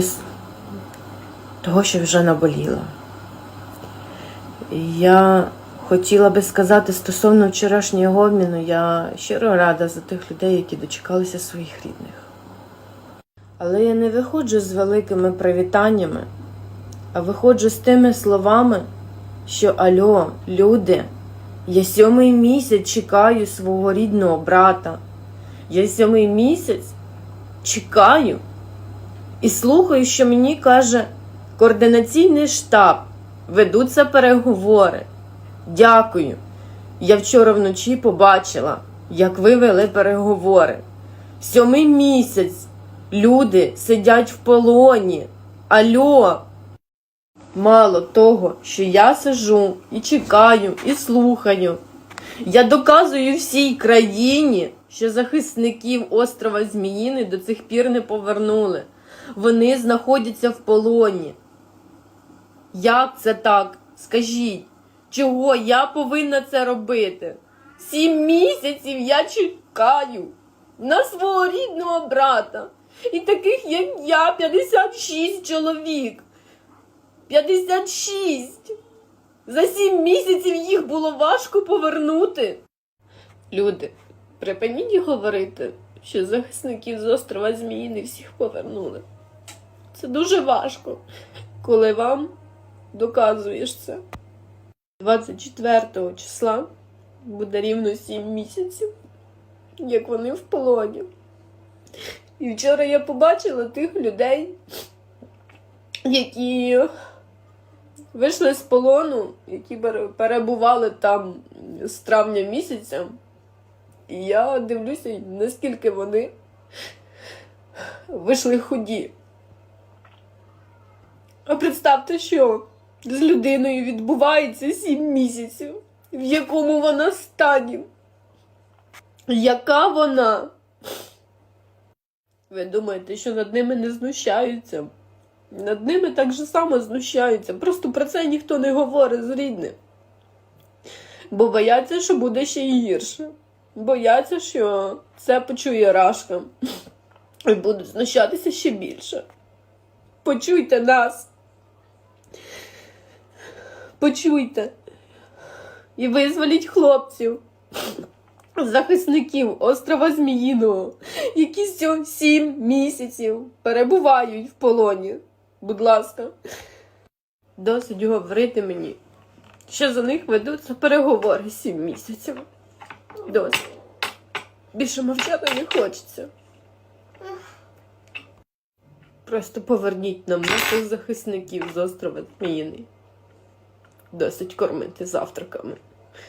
з того, що вже наболіло. Я хотіла би сказати стосовно вчорашнього обміну, я щиро рада за тих людей, які дочекалися своїх рідних. Але я не виходжу з великими привітаннями, а виходжу з тими словами, що Альо, люди, я сьомий місяць чекаю свого рідного брата. Я сьомий місяць чекаю і слухаю, що мені каже координаційний штаб. Ведуться переговори. Дякую. Я вчора вночі побачила, як ви вели переговори. Сьомий місяць люди сидять в полоні. Альо. Мало того, що я сижу і чекаю, і слухаю. Я доказую всій країні, що захисників острова Зміїни до цих пір не повернули. Вони знаходяться в полоні. Як це так? Скажіть, чого я повинна це робити? Сім місяців я чекаю на свого рідного брата. І таких, як я, 56 чоловік. 56! За сім місяців їх було важко повернути. Люди, припиніть говорити, що захисників з острова Зміїни всіх повернули. Це дуже важко, коли вам доказуєш це. 24 числа буде рівно 7 місяців, як вони в полоні. І вчора я побачила тих людей, які вийшли з полону, які перебували там з травня місяця. І я дивлюся, наскільки вони вийшли худі. А представте, що з людиною відбувається сім місяців, в якому вона стані. Яка вона? Ви думаєте, що над ними не знущаються? Над ними так же само знущаються. Просто про це ніхто не говорить з рідним. Бо бояться, що буде ще гірше. Бояться, що це почує Рашка. І будуть знущатися ще більше. Почуйте нас. Почуйте. І визволіть хлопців, захисників острова Зміїного, які сім місяців перебувають в полоні. Будь ласка. Досить говорити мені, що за них ведуться переговори сім місяців. Досить. Більше мовчати не хочеться. Просто поверніть нам наших захисників з острова Зміїний. Досить кормити завтраками.